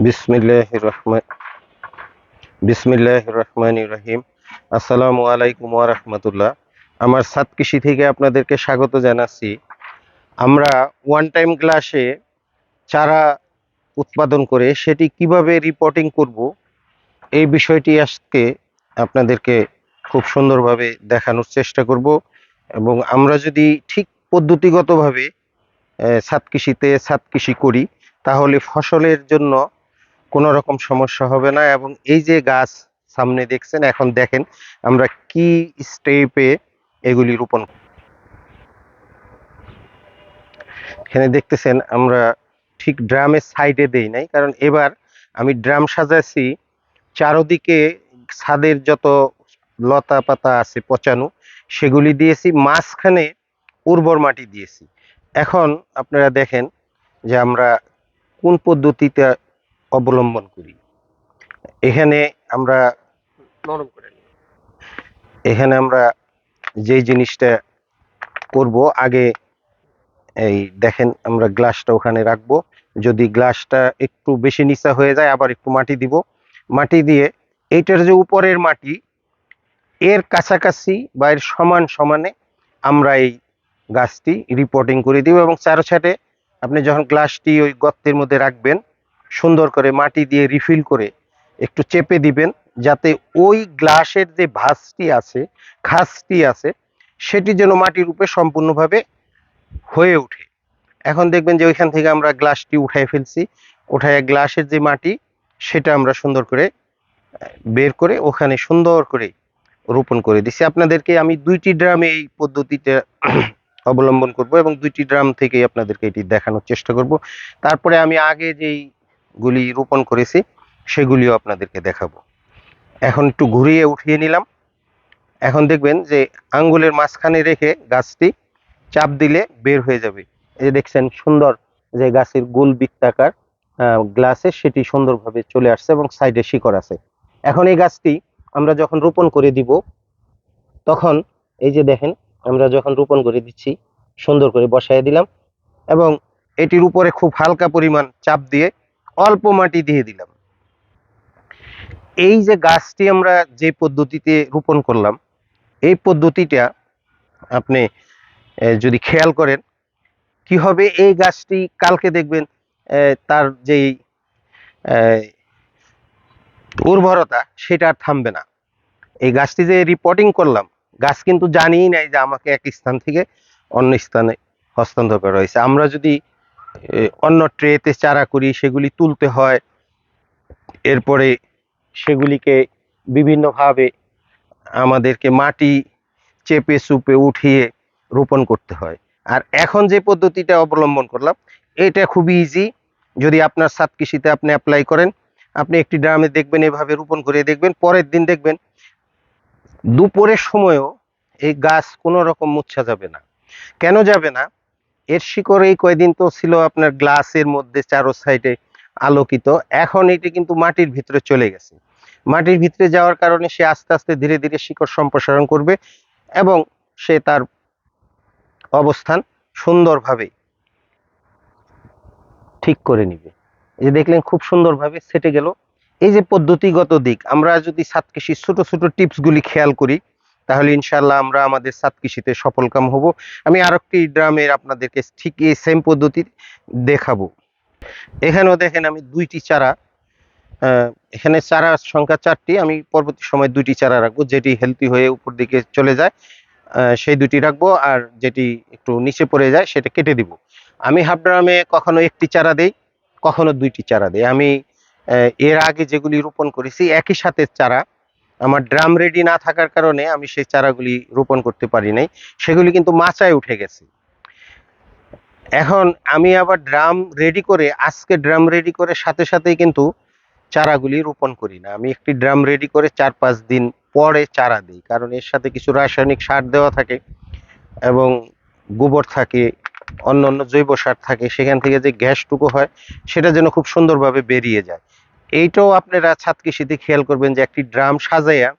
বিসমিল্লাহ রহমান রহমান রহিম। আসসালামু আলাইকুম রাহমাতুল্লাহ। আমার সাত কৃষি থেকে আপনাদেরকে স্বাগত জানাচ্ছি। আমরা ওয়ান টাইম গ্লাসে চারা উৎপাদন করে সেটি কীভাবে রিপোর্টিং করব, এই বিষয়টি আজকে আপনাদেরকে খুব সুন্দরভাবে দেখানোর চেষ্টা করব এবং আমরা যদি ঠিক পদ্ধতিগতভাবে ছাদ কৃষিতে ছাদ কৃষি করি, তাহলে ফসলের জন্য কোনো রকম সমস্যা হবে না এবং এই যে গাছ সামনে দেখছেন, এখন দেখেন আমরা কি স্টেপে এগুলি রোপণ এখানে দেখতেছেন আমরা ঠিক ড্রামের সাইডে দেই নাই, কারণ এবার আমি ড্রাম সাজাচ্ছি চারোদিকে ছাদের যত লতা পাতা আছে পচানো, সেগুলি দিয়েছি, মাঝখানে উর্বর মাটি দিয়েছি। এখন আপনারা দেখেন যে আমরা কোন পদ্ধতিতে অবলম্বন করি। এখানে আমরা নরম করে। এখানে আমরা যেই জিনিসটা করব, আগে এই দেখেন আমরা গ্লাসটা ওখানে রাখব। যদি গ্লাসটা একটু বেশি নিচা হয়ে যায়, আবার একটু মাটি দিব। মাটি দিয়ে এইটার যে উপরের মাটি, এর কাছাকাছি বা এর সমান সমানে আমরা এই গাছটি রিপোর্টিং করে দিব এবং চারো ছাটে আপনি যখন গ্লাসটি ওই গর্তের মধ্যে রাখবেন সুন্দর করে মাটি দিয়ে রিফিল করে একটু চেপে দিবেন, যাতে ওই গ্লাসের যে ভাসটি আছে খাসটি আছে, সেটি যেন মাটির উপরে সম্পূর্ণভাবে হয়ে ওঠে। এখন দেখবেন যে ওইখান থেকে আমরা গ্লাসটি উঠাই ফেলছি। উঠায় গ্লাসের যে মাটি, সেটা আমরা সুন্দর করে বের করে ওখানে সুন্দর করে রোপণ করে দিছি। আপনাদেরকে আমি দুইটি ড্রামে এই পদ্ধতিটা অবলম্বন করব এবং দুইটি ড্রাম থেকে আপনাদেরকে এটি দেখানোর চেষ্টা করব। তারপরে আমি আগে যেই গুলি রোপণ করেছি, সেগুলিও আপনাদেরকে দেখাবো। এখন একটু ঘুরিয়ে উঠিয়ে নিলাম। এখন দেখবেন যে আঙ্গুলের মাঝখানে রেখে গাছটি চাপ দিলে বের হয়ে যাবে। এই যে দেখছেন সুন্দর যে গাছের গোল বৃত্তাকার গ্লাসে সেটি সুন্দরভাবে চলে আসছে এবং সাইডে শিকড় আছে। এখন এই গাছটি আমরা যখন রোপণ করে দিব, তখন এই যে দেখেন আমরা যখন রোপণ করে দিচ্ছি, সুন্দর করে বসায় দিলাম এবং এটির উপরে খুব হালকা পরিমাণ চাপ দিয়ে অল্প মাটি দিয়ে দিলাম। এই যে গাছটি আমরা যে পদ্ধতিতে রোপণ করলাম, এই পদ্ধতিটা আপনি যদি খেয়াল করেন কি হবে এই গাছটি কালকে দেখবেন তার যেই উর্বরতা সেটা আর থামবে না। এই গাছটি যে রিপোর্টিং করলাম, গাছ কিন্তু জানিই নাই যে আমাকে এক স্থান থেকে অন্য স্থানে হস্তান্তর করা হয়েছে। আমরা যদি অন্য ট্রেতে চারা করি সেগুলি তুলতে হয়। এরপরে সেগুলিকে বিভিন্নভাবে আমাদেরকে মাটি চেপে চুপে উঠিয়ে রোপণ করতে হয়। আর এখন যে পদ্ধতিটা অবলম্বন করলাম, এটা খুবই ইজি যদি আপনার সাত কৃষিতে আপনি অ্যাপ্লাই করেন, আপনি একটি ড্রামে দেখবেন, এভাবে রোপণ করে দেখবেন, পরের দিন দেখবেন দুপুরের সময়ও এই গাছ কোনো রকম মুচ্ছা যাবে না। কেন যাবে না? এর শিকড় এই কয়দিন তো ছিল আপনার গ্লাসের মধ্যে চারো সাইডে আলোকিত। এখন এটি কিন্তু মাটির ভিতরে চলে গেছে। মাটির ভিতরে যাওয়ার কারণে সে আস্তে আস্তে ধীরে ধীরে শিকড় সম্প্রসারণ করবে এবং সে তার অবস্থান সুন্দরভাবে ঠিক করে নিবে। এই যে দেখলেন খুব সুন্দরভাবে সেটে গেল। এই যে পদ্ধতিগত দিক, আমরা যদি সাত কৃষির ছোট ছোট টিপসগুলি খেয়াল করি তাহলে ইনশাল্লাহ আমরা আমাদের সাত কৃষিতে সফলকাম হব। আমি আর একটি ড্রামের আপনাদেরকে ঠিক এই সেম পদ্ধতি দেখাবো। এখানেও দেখেন আমি দুইটি চারা এখানে চারার সংখ্যা চারটি, আমি পরবর্তী সময় দুইটি চারা রাখব, যেটি হেলদি হয়ে উপর দিকে চলে যায় সেই দুটি রাখব, আর যেটি একটু নিচে পড়ে যায়, সেটা কেটে দিব। আমি হাফ ড্রামে কখনো একটি চারা দেই, কখনো দুইটি চারা দেই। আমি এর আগে যেগুলি রোপণ করেছি, একই সাথে চারা আমার ড্রাম রেডি না থাকার কারণে আমি সেই চারাগুলি রোপণ করতে পারি নাই। সেগুলি কিন্তু মাচায় উঠে গেছে। এখন আমি আবার ড্রাম রেডি করে, আজকে ড্রাম রেডি করে সাথে সাথেই কিন্তু চারাগুলি রোপণ করি না। আমি একটি ড্রাম রেডি করে চার পাঁচ দিন পরে চারা দিই, কারণ এর সাথে কিছু রাসায়নিক সার দেওয়া থাকে এবং গোবর থাকে অন্য অন্য জৈব সার থাকে। সেখান থেকে যে গ্যাসটুকু হয়, সেটা যেন খুব সুন্দরভাবে বেরিয়ে যায়। এইটাও আপনারা ছাদ কৃষিতে খেয়াল করবেন যে একটি ড্রাম সাজাইয়া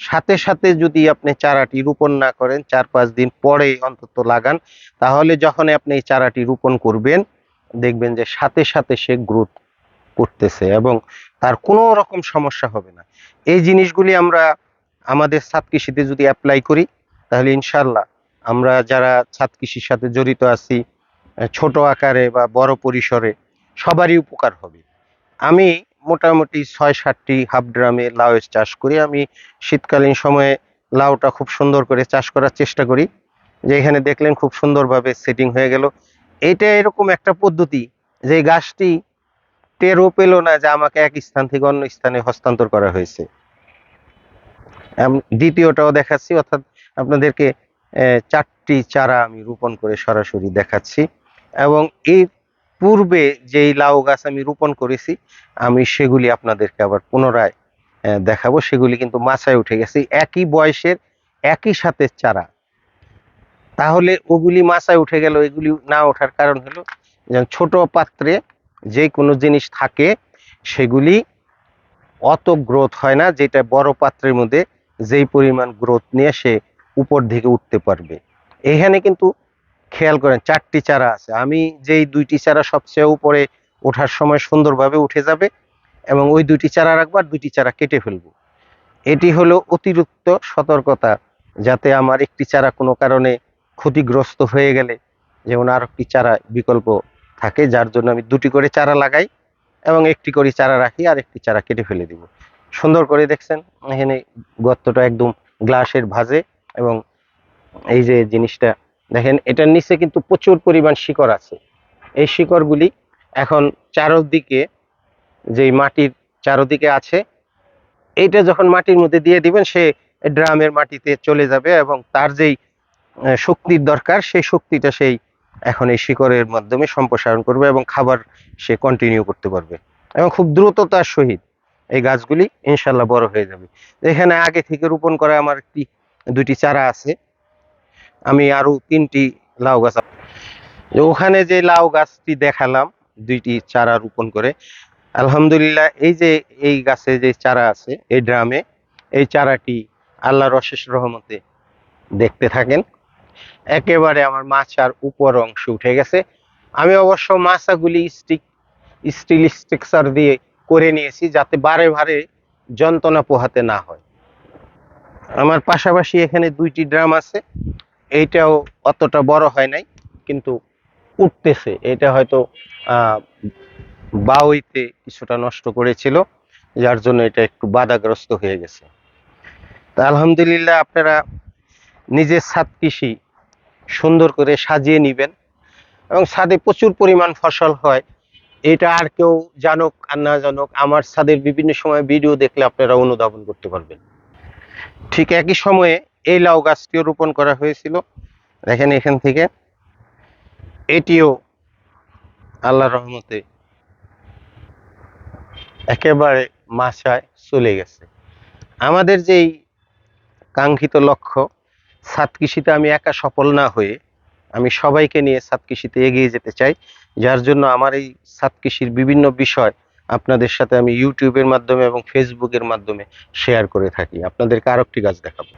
সাথে সাথে যদি আপনি চারাটি রোপণ না করেন, চার পাঁচ দিন পরে অন্তত লাগান, তাহলে যখন আপনি এই চারাটি রোপণ করবেন, দেখবেন যে সাথে সাথে সে গ্রোথ করতেছে এবং তার কোনো রকম সমস্যা হবে না। এই জিনিসগুলি আমরা আমাদের ছাদ কৃষিতে যদি অ্যাপ্লাই করি, তাহলে ইনশাল্লাহ আমরা যারা ছাদ কৃষির সাথে জড়িত আছি, ছোট আকারে বা বড় পরিসরে, সবারই উপকার হবে। আমি মোটামুটি ছয় সাতটি হাফ ড্রামে লাউয়ের চাষ করি। আমি শীতকালীন সময়ে লাউটা খুব সুন্দর করে চাষ করার চেষ্টা করি। যে এখানে দেখলেন খুব সুন্দরভাবে সেটিং হয়ে গেল। এটা এরকম একটা পদ্ধতি যে গাছটি টেরও পেল না যে আমাকে এক স্থান থেকে অন্য স্থানে হস্তান্তর করা হয়েছে। দ্বিতীয়টাও দেখাচ্ছি, অর্থাৎ আপনাদেরকে চারটি চারা আমি রোপণ করে সরাসরি দেখাচ্ছি। এবং এর পূর্বে যেই লাউ গাছ আমি রোপণ করেছি, আমি সেগুলি আপনাদেরকে আবার পুনরায় দেখাবো। সেগুলি কিন্তু মাচায় উঠে গেছে। একই বয়সের, একই সাথে চারা। তাহলে ওগুলি মাচায় উঠে গেল, এগুলি না ওঠার কারণ হলো যে ছোট পাত্রে যে কোনো জিনিস থাকে, সেগুলি অত গ্রোথ হয় না, যেটা বড় পাত্রের মধ্যে যেই পরিমাণ গ্রোথ নিয়ে সে উপর দিকে উঠতে পারবে। এখানে কিন্তু খেয়াল করেন, চারটি চারা আছে। আমি যেই দুইটি চারা সবচেয়ে উপরে ওঠার সময় সুন্দরভাবে উঠে যাবে এবং ওই দুইটি চারা রাখব আর দুইটি চারা কেটে ফেলব। এটি হলো অতিরিক্ত সতর্কতা, যাতে আমার একটি চারা কোনো কারণে ক্ষতিগ্রস্ত হয়ে গেলে যেমন আর একটি চারা বিকল্প থাকে, যার জন্য আমি দুটি করে চারা লাগাই এবং একটি করে চারা রাখি আর একটি চারা কেটে ফেলে দিব। সুন্দর করে দেখছেন, এখানে গর্তটা একদম গ্লাসের ভাজে এবং এই যে জিনিসটা দেখেন, এটার নিচে কিন্তু প্রচুর পরিমাণ শিকড় আছে। এই শিকড়গুলি এখন চারদিকে যেই মাটির চারদিকে আছে, এইটা যখন মাটির মধ্যে দিয়ে দিবেন, সে ড্রামের মাটিতে চলে যাবে এবং তার যেই শক্তির দরকার, সেই শক্তিটা সেই এখন এই শিকড়ের মাধ্যমে সম্প্রসারণ করবে এবং খাবার সে কন্টিনিউ করতে পারবে। এবং খুব দ্রুততার সহিত এই গাছগুলি ইনশাল্লাহ বড় হয়ে যাবে। এখানে আগে থেকে রোপণ করা আমার একটি দুটি চারা আছে। আমি আরও তিনটি লাউ গাছ ওখানে যে লাউ গাছটি দেখালাম, দুইটি চারা রোপণ করে, আলহামদুলিল্লাহ এই যে এই গাছে যে চারা আছে, এই ড্রামে, এই চারাটি আল্লাহর অশেষ রহমতে দেখতে থাকেন। একেবারে আমার মাচার উপর অংশ উঠে গেছে। আমি অবশ্য মাচাগুলি স্টিক স্টিল স্ট্রাকচার দিয়ে করে নিয়েছি যাতে বারে বারে যন্ত্রণা পোহাতে না হয়। আমার পাশাপাশি এখানে দুইটি ড্রাম আছে। এইটাও অতটা বড় হয় নাই, কিন্তু উঠতেছে। এটা হয়তো বাউইতে কিছুটা নষ্ট করেছিল, যার জন্য এটা একটু বাধাগ্রস্ত হয়ে গেছে। তা আলহামদুলিল্লাহ আপনারা নিজের ছাদ কৃষি সুন্দর করে সাজিয়ে নিবেন, এবং ছাদে প্রচুর পরিমাণ ফসল হয়। এটা আর কেউ জানুক আর না জানুক, আমার ছাদের বিভিন্ন সময় ভিডিও দেখলে আপনারা অনুধাবন করতে পারবেন। ঠিক একই সময়ে এই লাউ গাছটিও রোপণ করা হয়েছিল। দেখেন এখান থেকে। এটিও আল্লাহ রহমতে একেবারে মাছায় চলে গেছে। আমাদের যেই কাঙ্ক্ষিত লক্ষ্য ছাদ কৃষিতে আমি একা সফল না হয়ে আমি সবাইকে নিয়ে ছাদ কৃষিতে এগিয়ে যেতে চাই, যার জন্য আমার এই ছাদ কৃষির বিভিন্ন বিষয় আপনাদের সাথে আমি ইউটিউবের মাধ্যমে এবং ফেসবুকের মাধ্যমে শেয়ার করে থাকি। আপনাদেরকে আরও একটি গাছ দেখাবো।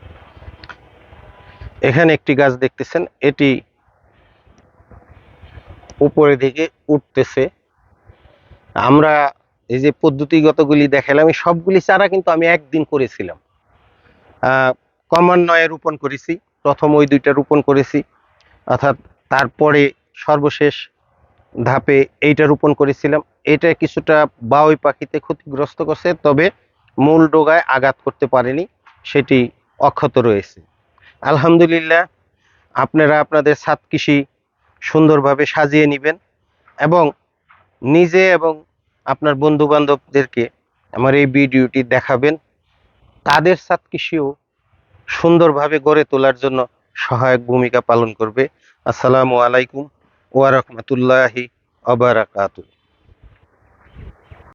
এখানে একটি গাছ দেখতেছেন, এটি উপরে দিকে উঠতেছে। আমরা এই যে পদ্ধতিগতগুলি দেখালাম, এই সবগুলি চারা কিন্তু আমি একদিন করেছিলাম। ক্রমান্বয়ে রোপণ করেছি, প্রথম ওই দুইটা রোপণ করেছি, অর্থাৎ তারপরে সর্বশেষ ধাপে এইটা রোপণ করেছিলাম। এটা কিছুটা বাউই পাখিতে ক্ষতিগ্রস্ত করছে, তবে মূল ডোগায় আঘাত করতে পারেনি, সেটি অক্ষত রয়েছে। আলহামদুলিল্লাহ, আপনারা আপনাদের ছাদ কৃষি সুন্দরভাবে সাজিয়ে নেবেন এবং নিজে এবং আপনার বন্ধু বান্ধবদেরকে আমার এই ভিডিওটি দেখাবেন। তাদের ছাদ কৃষিও সুন্দরভাবে গড়ে তোলার জন্য সহায়ক ভূমিকা পালন করবে। আসসালামু আলাইকুম ওয়া রাহমাতুল্লাহি ওয়া বারাকাতুহু।